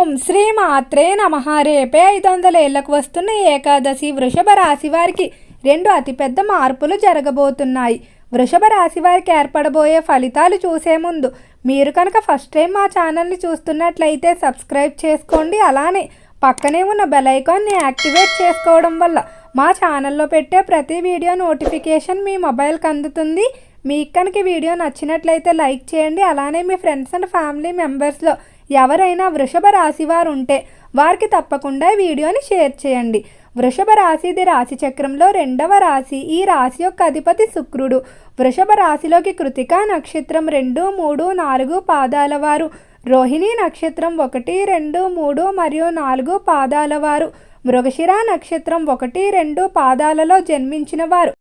ఓం శ్రీ మాత్రే నమ. రేపే ఐదు వందల ఏళ్ళకు వస్తున్న ఏకాదశి వృషభ రాశి వారికి రెండు అతిపెద్ద మార్పులు జరగబోతున్నాయి. వృషభ రాశి వారికి ఏర్పడబోయే ఫలితాలు చూసే ముందు మీరు కనుక ఫస్ట్ టైం మా ఛానల్ని చూస్తున్నట్లయితే సబ్స్క్రైబ్ చేసుకోండి. అలానే పక్కనే ఉన్న బెల్ ఐకాన్ని యాక్టివేట్ చేసుకోవడం వల్ల మా ఛానల్లో పెట్టే ప్రతి వీడియో నోటిఫికేషన్ మీ మొబైల్కి అందుతుంది. మీకు కనుక వీడియో నచ్చినట్లయితే లైక్ చేయండి. అలానే మీ ఫ్రెండ్స్ అండ్ ఫ్యామిలీ మెంబర్స్లో ఎవరైనా వృషభ రాశి వారు ఉంటే వారికి తప్పకుండా వీడియోని షేర్ చేయండి. వృషభ రాశిది రాశి చక్రంలో రెండవ రాశి ఈ రాశి యొక్క అధిపతి శుక్రుడు. వృషభ రాశిలోకి కృతికా నక్షత్రం రెండు మూడు నాలుగు పాదాల వారు. రోహిణి నక్షత్రం ఒకటి రెండు మూడు మరియు నాలుగు పాదాల వారు. మృగశిర నక్షత్రం ఒకటి రెండు పాదాలలో జన్మించిన వారు.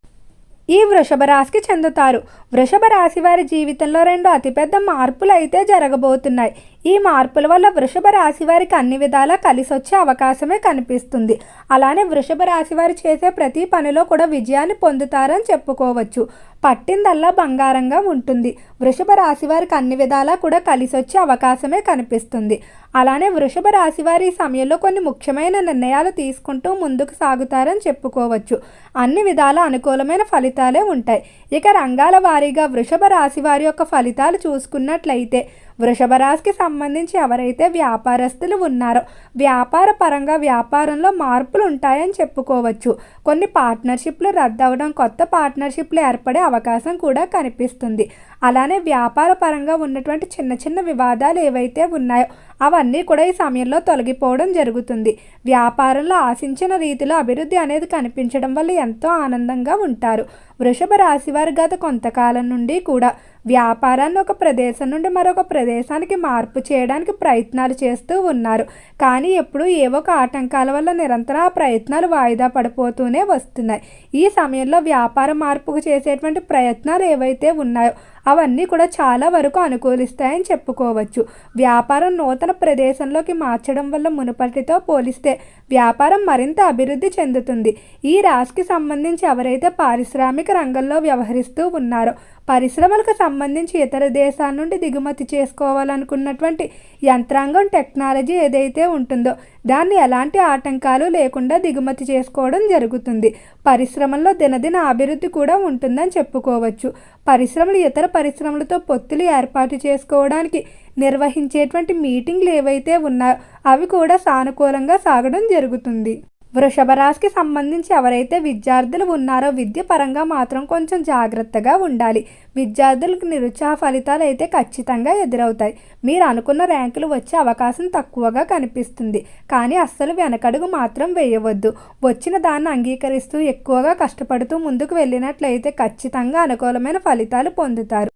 ఈ వృషభ రాశికి చెందుతారు. వృషభ రాశి వారి జీవితంలో రెండు అతిపెద్ద మార్పులు అయితే జరగబోతున్నాయి. ఈ మార్పుల వల్ల వృషభ రాశి వారికి అన్ని విధాలా కలిసి వచ్చే అవకాశమే కనిపిస్తుంది. అలానే వృషభ రాశి వారు చేసే ప్రతి పనిలో కూడా విజయాన్ని పొందుతారని చెప్పుకోవచ్చు. పట్టిందల్లా బంగారంగా ఉంటుంది. వృషభ రాశి వారికి అన్ని విధాలా కూడా కలిసి వచ్చే అవకాశమే కనిపిస్తుంది. అలానే వృషభ రాశి వారి సమయంలో కొన్ని ముఖ్యమైన నిర్ణయాలు తీసుకుంటూ ముందుకు సాగుతారని చెప్పుకోవచ్చు. అన్ని విధాల అనుకూలమైన ఫలితాలే ఉంటాయి. ఇక రంగాల వారీగా వృషభ రాశి వారి యొక్క ఫలితాలు చూసుకున్నట్లయితే వృషభ రాశికి సంబంధించి ఎవరైతే వ్యాపారస్తులు ఉన్నారో వ్యాపార పరంగా వ్యాపారంలో మార్పులు ఉంటాయని చెప్పుకోవచ్చు. కొన్ని పార్ట్నర్షిప్లు రద్దవడం కొత్త పార్ట్నర్షిప్లు ఏర్పడే అవకాశం కూడా కనిపిస్తుంది. అలానే వ్యాపార పరంగా ఉన్నటువంటి చిన్న చిన్న వివాదాలు ఏవైతే ఉన్నాయో అవన్నీ కూడా ఈ సమయంలో తొలగిపోవడం జరుగుతుంది. వ్యాపారంలో ఆశించిన రీతిలో అభివృద్ధి అనేది కనిపించడం వల్ల ఎంతో ఆనందంగా ఉంటారు. వృషభ రాశి వారు గత కొంతకాలం నుండి కూడా వ్యాపారాన్ని ఒక ప్రదేశం నుండి మరొక ప్రదేశానికి మార్పు చేయడానికి ప్రయత్నాలు చేస్తూ ఉన్నారు. కానీ ఎప్పుడు ఏవో ఒక ఆటంకాల వల్ల నిరంతరం ఆ ప్రయత్నాలు వాయిదా పడిపోతూనే వస్తున్నాయి. ఈ సమయంలో వ్యాపార మార్పుకు చేసేటువంటి ప్రయత్నాలు ఏవైతే ఉన్నాయో అవన్నీ కూడా చాలా వరకు అనుకూలిస్తాయని చెప్పుకోవచ్చు. వ్యాపారం నూతన ప్రదేశంలోకి మార్చడం వల్ల మునుపటితో పోలిస్తే వ్యాపారం మరింత అభివృద్ధి చెందుతుంది. ఈ రాశికి సంబంధించి ఎవరైతే పారిశ్రామిక రంగంలో వ్యవహరిస్తూ ఉన్నారో పరిశ్రమలకు సంబంధించి ఇతర దేశాల నుండి దిగుమతి చేసుకోవాలనుకున్నటువంటి యంత్రాంగం టెక్నాలజీ ఏదైతే ఉంటుందో దాన్ని ఎలాంటి ఆటంకాలు లేకుండా దిగుమతి చేసుకోవడం జరుగుతుంది. పరిశ్రమల్లో దినదిన అభివృద్ధి కూడా ఉంటుందని చెప్పుకోవచ్చు. పరిశ్రమలు ఇతర పరిశ్రమలతో పొత్తులు ఏర్పాటు చేసుకోవడానికి నిర్వహించేటువంటి మీటింగ్లు ఏవైతే ఉన్నాయో అవి కూడా సానుకూలంగా సాగడం జరుగుతుంది. వృషభ రాశికి సంబంధించి ఎవరైతే విద్యార్థులు ఉన్నారో విద్య పరంగా మాత్రం కొంచెం జాగ్రత్తగా ఉండాలి. విద్యార్థులకు నిరుత్సాహ ఫలితాలు అయితే ఖచ్చితంగా ఎదురవుతాయి. మీరు అనుకున్న ర్యాంకులు వచ్చే అవకాశం తక్కువగా కనిపిస్తుంది. కానీ అస్సలు వెనకడుగు మాత్రం వేయవద్దు. వచ్చిన దాన్ని అంగీకరిస్తూ ఎక్కువగా కష్టపడుతూ ముందుకు వెళ్ళినట్లయితే ఖచ్చితంగా అనుకూలమైన ఫలితాలు పొందుతారు.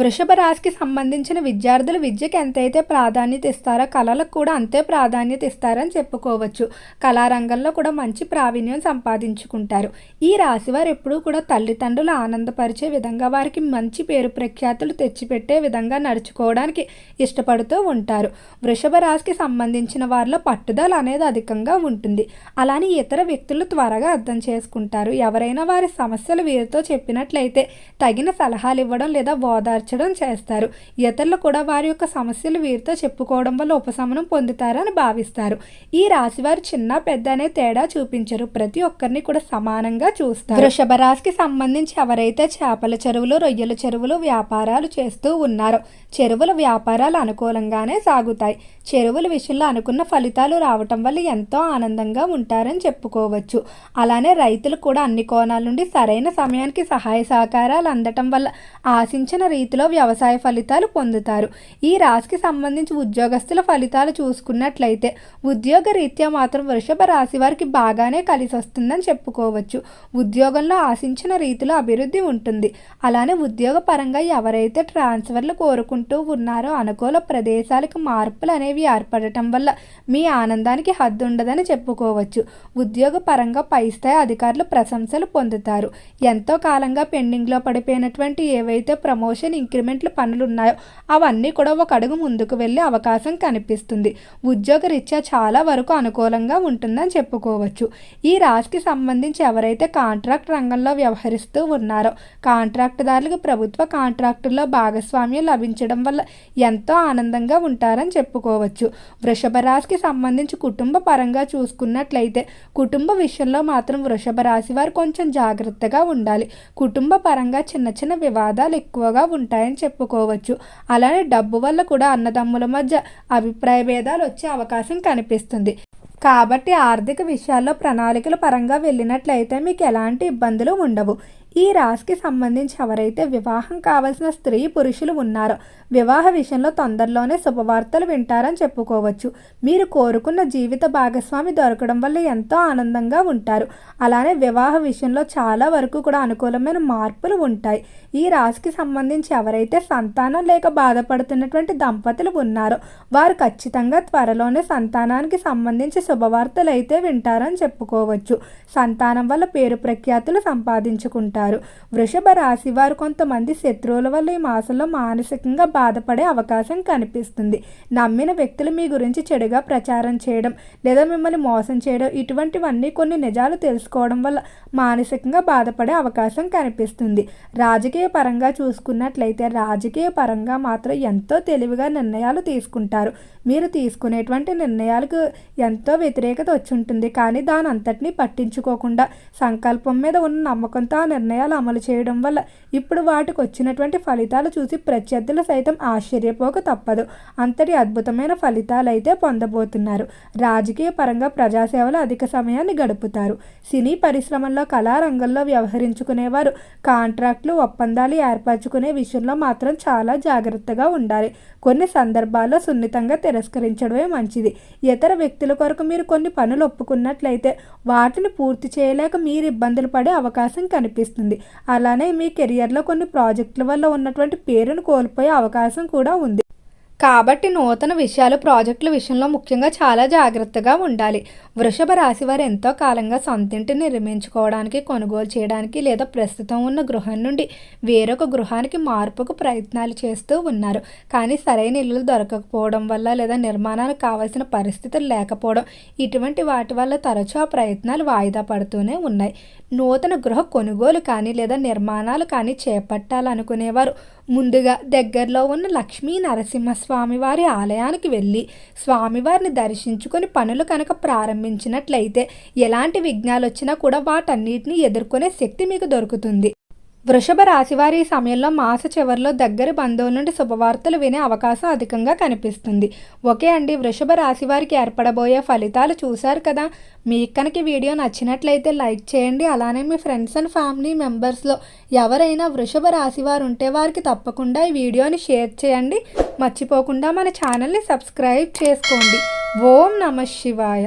వృషభ రాశికి సంబంధించిన విద్యార్థులు విద్యకి ఎంతైతే ప్రాధాన్యత ఇస్తారో కళలకు కూడా అంతే ప్రాధాన్యత ఇస్తారని చెప్పుకోవచ్చు. కళారంగంలో కూడా మంచి ప్రావీణ్యం సంపాదించుకుంటారు. ఈ రాశి వారు ఎప్పుడూ కూడా తల్లిదండ్రులు ఆనందపరిచే విధంగా వారికి మంచి పేరు ప్రఖ్యాతులు తెచ్చిపెట్టే విధంగా నడుచుకోవడానికి ఇష్టపడుతూ ఉంటారు. వృషభ రాశికి సంబంధించిన వారిలో పట్టుదల అనేది అధికంగా ఉంటుంది. అలానే ఇతర వ్యక్తులు త్వరగా అర్థం చేసుకుంటారు. ఎవరైనా వారి సమస్యలు వీరితో చెప్పినట్లయితే తగిన సలహాలు ఇవ్వడం లేదా ఓదార్చడం చేస్తారు. ఇతరులు కూడా వారి యొక్క సమస్యలు వీరితో చెప్పుకోవడం వల్ల ఉపశమనం పొందుతారని భావిస్తారు. ఈ రాశి వారు చిన్న పెద్ద అనే తేడా చూపించరు. ప్రతి ఒక్కరిని కూడా సమానంగా చూస్తారు. వృషభ రాశికి సంబంధించి ఎవరైతే చేపల చెరువులు రొయ్యల చెరువులు వ్యాపారాలు చేస్తూ ఉన్నారో చెరువుల వ్యాపారాలు అనుకూలంగానే సాగుతాయి. చెరువుల విషయంలో అనుకున్న ఫలితాలు రావటం వల్ల ఎంతో ఆనందంగా ఉంటారని చెప్పుకోవచ్చు. అలానే రైతులు కూడా అన్ని కోణాల నుండి సరైన సమయానికి సహాయ సహకారాలు అందటం వల్ల ఆశించిన రీతి స్థితిలో వ్యవసాయ ఫలితాలు పొందుతారు. ఈ రాశికి సంబంధించి ఉద్యోగస్తుల ఫలితాలు చూసుకున్నట్లయితే ఉద్యోగ రీత్యా మాత్రం వృషభ రాశి వారికి బాగానే కలిసి వస్తుందని చెప్పుకోవచ్చు. ఉద్యోగంలో ఆశించిన రీతిలో అభివృద్ధి ఉంటుంది. అలానే ఉద్యోగ పరంగా ఎవరైతే ట్రాన్స్ఫర్లు కోరుకుంటూ ఉన్నారో అనుకూల ప్రదేశాలకు మార్పులు అనేవి ఏర్పడటం వల్ల మీ ఆనందానికి హద్దు ఉండదని చెప్పుకోవచ్చు. ఉద్యోగ పరంగా పై స్థాయి అధికారులు ప్రశంసలు పొందుతారు. ఎంతో కాలంగా పెండింగ్లో పడిపోయినటువంటి ఏవైతే ప్రమోషన్ ఇంక్రిమెంట్లు పనులు ఉన్నాయో అవన్నీ కూడా ఒక అడుగు ముందుకు వెళ్ళే అవకాశం కనిపిస్తుంది. ఉద్యోగ రీత్యా చాలా వరకు అనుకూలంగా ఉంటుందని చెప్పుకోవచ్చు. ఈ రాశికి సంబంధించి ఎవరైతే కాంట్రాక్ట్ రంగంలో వ్యవహరిస్తూ ఉన్నారో కాంట్రాక్టుదారులకు ప్రభుత్వ కాంట్రాక్టుల్లో భాగస్వామ్యం లభించడం వల్ల ఎంతో ఆనందంగా ఉంటారని చెప్పుకోవచ్చు. వృషభ రాశికి సంబంధించి కుటుంబ పరంగా చూసుకున్నట్లయితే కుటుంబ విషయంలో మాత్రం వృషభ రాశి వారు కొంచెం జాగ్రత్తగా ఉండాలి. కుటుంబ పరంగా చిన్న చిన్న వివాదాలు ఎక్కువగా ఉంటాయి. ఉంటాయని చెప్పుకోవచ్చు. అలానే డబ్బు వల్ల కూడా అన్నదమ్ముల మధ్య అభిప్రాయ భేదాలు వచ్చే అవకాశం కనిపిస్తుంది. కాబట్టి ఆర్థిక విషయాల్లో ప్రణాళికల పరంగా వెళ్ళినట్లయితే మీకు ఎలాంటి ఇబ్బందులు ఉండవు. ఈ రాశికి సంబంధించి ఎవరైతే వివాహం కావలసిన స్త్రీ పురుషులు ఉన్నారో వివాహ విషయంలో తొందరలోనే శుభవార్తలు వింటారని చెప్పుకోవచ్చు. మీరు కోరుకున్న జీవిత భాగస్వామి దొరకడం వల్ల ఎంతో ఆనందంగా ఉంటారు. అలానే వివాహ విషయంలో చాలా వరకు కూడా అనుకూలమైన మార్పులు ఉంటాయి. ఈ రాశికి సంబంధించి ఎవరైతే సంతానం లేక బాధపడుతున్నటువంటి దంపతులు ఉన్నారో వారు ఖచ్చితంగా త్వరలోనే సంతానానికి సంబంధించి శుభవార్తలు అయితే వింటారని చెప్పుకోవచ్చు. సంతానం వల్ల పేరు ప్రఖ్యాతులు సంపాదించుకుంటారు. ఉంటారు వృషభ రాశి వారు కొంతమంది శత్రువుల వల్ల ఈ మాసంలో మానసికంగా బాధపడే అవకాశం కనిపిస్తుంది. నమ్మిన వ్యక్తులు మీ గురించి చెడుగా ప్రచారం చేయడం లేదా మిమ్మల్ని మోసం చేయడం ఇటువంటివన్నీ కొన్ని నిజాలు తెలుసుకోవడం వల్ల మానసికంగా బాధపడే అవకాశం కనిపిస్తుంది. రాజకీయ పరంగా చూసుకున్నట్లయితే రాజకీయ పరంగా మాత్రం ఎంతో తెలివిగా నిర్ణయాలు తీసుకుంటారు. మీరు తీసుకునేటువంటి నిర్ణయాలకు ఎంతో వ్యతిరేకత వచ్చి ఉంటుంది. కానీ దాని అంతటినీ పట్టించుకోకుండా సంకల్పం మీద ఉన్న నమ్మకంతో ఆ నిర్ణయం నిర్ణయాలు అమలు చేయడం వల్ల ఇప్పుడు వాటికి వచ్చినటువంటి ఫలితాలు చూసి ప్రత్యర్థులు సైతం ఆశ్చర్యపోక తప్పదు. అంతటి అద్భుతమైన ఫలితాలు అయితే పొందబోతున్నారు. రాజకీయ పరంగా ప్రజాసేవలు అధిక సమయాన్ని గడుపుతారు. సినీ పరిశ్రమల్లో కళారంగంలో వ్యవహరించుకునేవారు కాంట్రాక్టులు ఒప్పందాలు ఏర్పరచుకునే విషయంలో మాత్రం చాలా జాగ్రత్తగా ఉండాలి. కొన్ని సందర్భాల్లో సున్నితంగా తిరస్కరించడమే మంచిది. ఇతర వ్యక్తుల కొరకు మీరు కొన్ని పనులు ఒప్పుకున్నట్లయితే వాటిని పూర్తి చేయలేక మీరు ఇబ్బందులు పడే అవకాశం కనిపిస్తుంది. అలానే మీ కెరియర్లో కొన్ని ప్రాజెక్టుల వల్ల ఉన్నటువంటి పేరును కోల్పోయే అవకాశం కూడా ఉంది. కాబట్టి నూతన విషయాలు ప్రాజెక్టుల విషయంలో ముఖ్యంగా చాలా జాగ్రత్తగా ఉండాలి. వృషభ రాశి వారు ఎంతో కాలంగా సొంతింటిని నిర్మించుకోవడానికి కొనుగోలు చేయడానికి లేదా ప్రస్తుతం ఉన్న గృహం నుండి వేరొక గృహానికి మార్పుకు ప్రయత్నాలు చేస్తూ ఉన్నారు. కానీ సరైన ఇల్లులు దొరకకపోవడం వల్ల లేదా నిర్మాణానికి కావాల్సిన పరిస్థితులు లేకపోవడం ఇటువంటి వాటి వల్ల తరచూ ఆ ప్రయత్నాలు వాయిదా పడుతూనే ఉన్నాయి. నూతన గృహ కొనుగోలు కానీ లేదా నిర్మాణాలు కానీ చేపట్టాలనుకునేవారు ముందుగా దగ్గరలో ఉన్న లక్ష్మీ నరసింహస్వామి వారి ఆలయానికి వెళ్ళి స్వామివారిని దర్శించుకొని పనులు కనుక ప్రారంభించినట్లయితే ఎలాంటి విఘ్నాలు వచ్చినా కూడా వాటన్నిటిని ఎదుర్కొనే శక్తి మీకు దొరుకుతుంది. వృషభ రాశివారి ఈ సమయంలో మాస చివరిలో దగ్గరి బంధువుల నుండి శుభవార్తలు వినే అవకాశం అధికంగా కనిపిస్తుంది. ఓకే అండి వృషభ రాశివారికి ఏర్పడబోయే ఫలితాలు చూశారు కదా? మీకు కనుక వీడియో నచ్చినట్లయితే లైక్ చేయండి. అలానే మీ ఫ్రెండ్స్ అండ్ ఫ్యామిలీ మెంబర్స్లో ఎవరైనా వృషభ రాశివారు ఉంటే వారికి తప్పకుండా ఈ వీడియోని షేర్ చేయండి. మర్చిపోకుండా మన ఛానల్ని సబ్స్క్రైబ్ చేసుకోండి. ఓం నమ శివాయ.